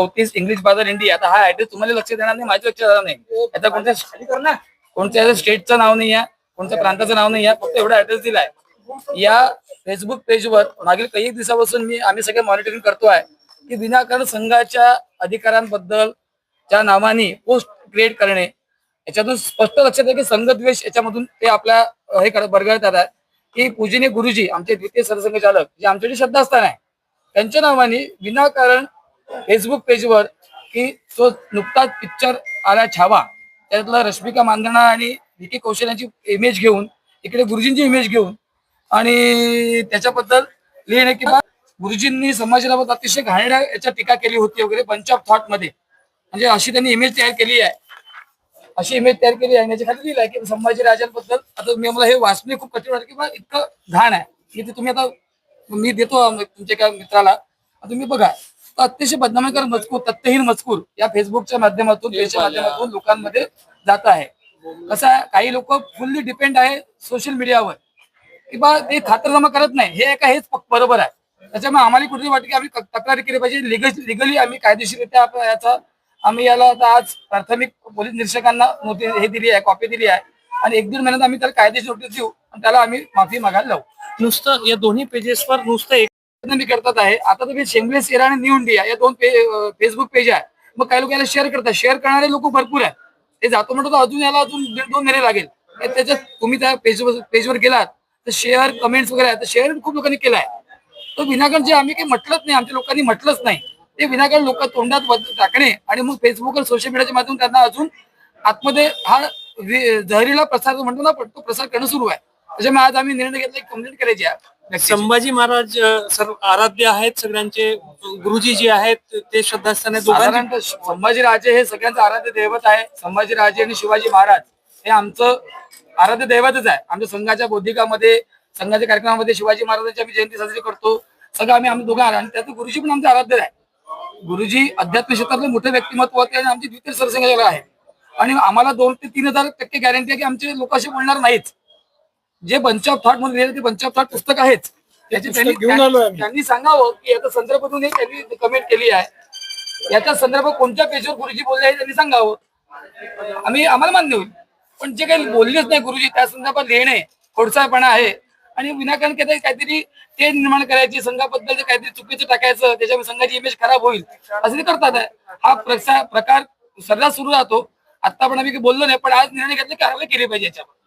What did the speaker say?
चौतीस इंग्लिश बाजार इंडिया. आता हा ऍड्रेस तुम्हाला लक्ष देणार नाही माझ्या लक्ष देणार नाही. आता कोणत्या कोणत्या स्टेटचं नाव नाही आहे कोणत्या प्रांताचं नाव नाही आहे फक्त एवढा ऍड्रेस दिलाय. या फेसबुक पेजवर मागील काही दिवसापासून मी आम्ही सगळे मॉनिटरिंग करतो आहे की विनाकारण संघाच्या अधिकारांबद्दल त्या नावाने पोस्ट क्रिएट करणे याच्यातून स्पष्ट लक्षात आहे की संघद्वेष याच्यामधून ते आपल्या हे करत बरगळतात आहे. की पूजनीय गुरुजी आमचे द्वितीय सरसंघचालक जे आमच्याकडे श्रद्धास्थान आहे त्यांच्या नावाने विनाकारण फेसबुक पेजवर की तो नुकताच पिक्चर आला छावा. त्यातला रश्मिका मांदणा आणि विकी कौशल यांची इमेज घेऊन इकडे गुरुजींची इमेज घेऊन आणि त्याच्याबद्दल लिहिणे किंवा गुरुजींनी समाजाबाबत अतिशय घाणेरड्या याच्या टीका केली होती वगैरे पंच ऑफ थॉटमध्ये. म्हणजे अशी त्यांनी इमेज तयार केली आहे. अशी इमेज तयार केली आहे याच्या खाली लिहिलं आहे की संभाजी राजांबद्दल आता मी मला हे वाचणे खूप कठीण वाटतं की बा इतकं घाण आहे. की ते तुम्ही आता मी देतो तुमच्या एका मित्राला. तुम्ही बघा तर अतिशय बदनामीकर मजकूर तथ्यहीन मजकूर या फेसबुकच्या माध्यमातून पेजच्या माध्यमातून लोकांमध्ये जात आहे. कसं आहे काही लोक फुल्ली डिपेंड आहे सोशल मीडियावर की बा ते खातरनामा करत नाही. हे एका हेच बरोबर आहे. त्याच्यामुळे आम्हाला कुठेतरी वाटतं की आम्ही क- तक्रारी केली पाहिजे. लिगल लिगली आम्ही कायदेशीररित्या आप- याचा आम्ही याला आता आज प्राथमिक पोलीस निरीक्षकांना नोटीस हे दिली आहे कॉपी दिली आहे. आणि एक दीड महिन्यात आम्ही त्याला कायदेशीर नोटीस देऊ आणि त्याला आम्ही माफी मागायला लावू. नुसतं या दोन्ही पेजेसवर नुसतं एक प्रयत्न मी करतात आहे. आता तुम्ही शेंगलेस एरा आणि न्यू इंडिया या दोन फेसबुक पेज आहे. मग काही लोक याला शेअर करतात. शेअर करणारे लोक भरपूर आहेत. ते जातो म्हणतो अजून याला अजून दोन महिने लागेल. त्याच्यात तुम्ही त्या पेजवर पेजवर गेलात तर शेअर कमेंट्स वगैरे आहेत. तर शेअर खूप लोकांनी केला आहे. तर विनाकारण जे आम्ही काही म्हटलंच नाही आमच्या लोकांनी म्हटलंच नाही. ते विनाकारण लोक तोंडात टाकणे आणि मग फेसबुकवर सोशल मीडियाच्या माध्यमातून त्यांना अजून आतमध्ये हा जहरीला प्रसार म्हणतो ना पण तो प्रसार करणं सुरू आहे. त्याच्यामुळे आज आम्ही निर्णय घेतला कंप्लेंट करायची आहे. संभाजी महाराज सर्व आराध्य आहेत सगळ्यांचे. गुरुजी जे आहेत ते श्रद्धास्थान आहे दोघांचे. साधारणतः संभाजीराजे हे सगळ्यांचं आराध्य दैवत आहे. संभाजीराजे आणि शिवाजी महाराज हे आमचं आराध्य दैवतच आहे. आमच्या संघाच्या बौद्धिकामध्ये संघाच्या कार्यक्रमामध्ये शिवाजी महाराजांची आम्ही जयंती साजरी करतो. सगळं आम्ही आम्ही दोघं आणि त्यात गुरुजी पण आमचे आराध्य आहे. गुरुजी अध्यात्म क्षेत्रातले मोठे व्यक्तिमत्व होते आणि आमचे द्वितीय सरसंघचालक आहेत आणि आम्हाला दोन ते तीन हजार टक्के गॅरंटी आहे की आमचे लोक असे बोलणार नाहीच जे बंच ऑफ थॉटमध्ये लिहिलं ते बंच ऑफ थॉट पुस्तक आहेच. त्याचे त्यांनी. त्यांनी सांगावं की याचा संदर्भ म्हणून हे त्यांनी कमेंट केली आहे. याचा संदर्भ कोणत्या पेजवर गुरुजी बोलले आहे त्यांनी सांगावं. आम्ही आम्हाला मान्य होईल. पण जे काही बोललेच नाही गुरुजी त्या संदर्भात लिहिणे खोडसाळपणा आहे. आणि विनाकारण काहीतरी काहीतरी ते निर्माण करायची संघाबद्दल जे काहीतरी चुकीचं टाकायचं त्याच्यामुळे संघाची इमेज खराब होईल. असं ते करतात. हा प्रसा- प्रकार सर्रास सुरू राहतो. आता पण आम्ही बोललो नाही पण आज निर्णय घेतला की कारवाई केली पाहिजे याच्यावर.